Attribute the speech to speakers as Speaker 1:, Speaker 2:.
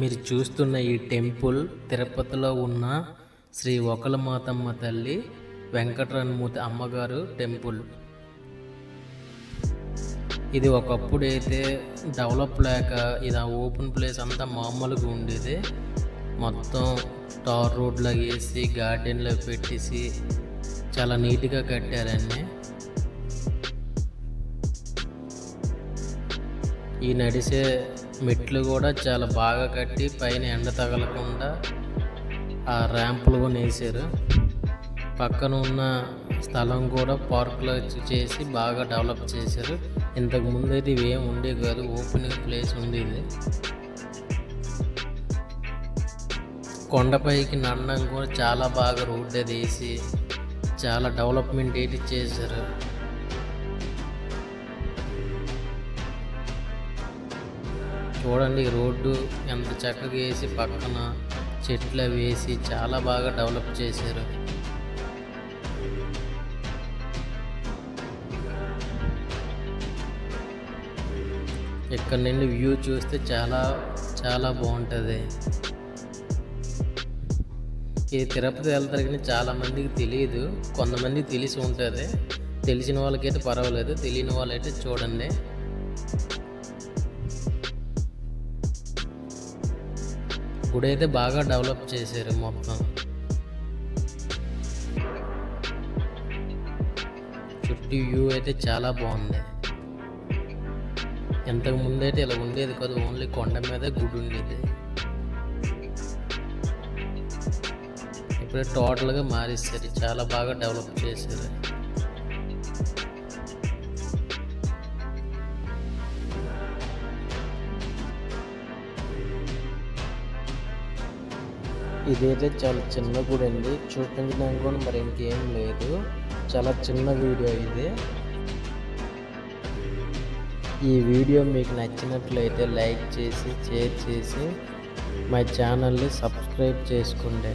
Speaker 1: మీరు చూస్తున్న ఈ టెంపుల్ తిరుపతిలో ఉన్న శ్రీ ఒకలమాతమ్మ తల్లి వెంకటరణమూర్తి అమ్మగారు టెంపుల్. ఇది ఒకప్పుడు అయితే డెవలప్ లేక ఇది ఆ ఓపెన్ ప్లేస్ అంతా మామూలుగా ఉండేది. మొత్తం టార్ రోడ్లో వేసి గార్డెన్లో పెట్టేసి చాలా నీట్గా కట్టారండి ఈ నడిసే మెట్లు కూడా చాలా బాగా కట్టి పైన ఎండ తగలకుండా ఆ ర్యాంపులు కూడా వేసారు పక్కన ఉన్న స్థలం కూడా పార్క్లో చేసి బాగా డెవలప్ చేశారు. ఇంతకు ముందు అయితే ఇవేం ఉండే కాదు ఓపెనింగ్ ప్లేస్ ఉండేది కొండపైకి నడడం కూడా చాలా బాగా రోడ్ అది వేసి చాలా డెవలప్మెంట్ ఏంటి చేశారు. చూడండి రోడ్డు ఎంత చక్కగా వేసి పక్కన చెట్లు వేసి చాలా బాగా డెవలప్ చేశారు. ఇక్కడ నుండి వ్యూ చూస్తే చాలా చాలా బాగుంటుంది. ఈ తిరుపతి వెళ్తారు కానీ చాలా మందికి తెలియదు. కొంతమందికి తెలిసి ఉంటుంది. తెలిసిన వాళ్ళకైతే పర్వాలేదు. తెలియని వాళ్ళైతే చూడండి. గుడి అయితే బాగా డెవలప్ చేశారు మొత్తం. చుట్టూ వ్యూ అయితే చాలా బాగుంది. ఇంతకు ముందైతే ఇలా ఉండేది కాదు ఓన్లీ కొండ మీద గుడి ఉండేది. ఇప్పుడే టోటల్గా మారిస్తారు చాలా బాగా డెవలప్ చేశారు. ఇదైతే చాలా చిన్న గుడి అండి చూపించడానికి కూడా మరి ఇంకేం లేదు. చాలా చిన్న వీడియో ఇది. ఈ వీడియో మీకు నచ్చినట్లయితే లైక్ చేసి షేర్ చేసి మా ఛానల్ని సబ్స్క్రైబ్ చేసుకోండి.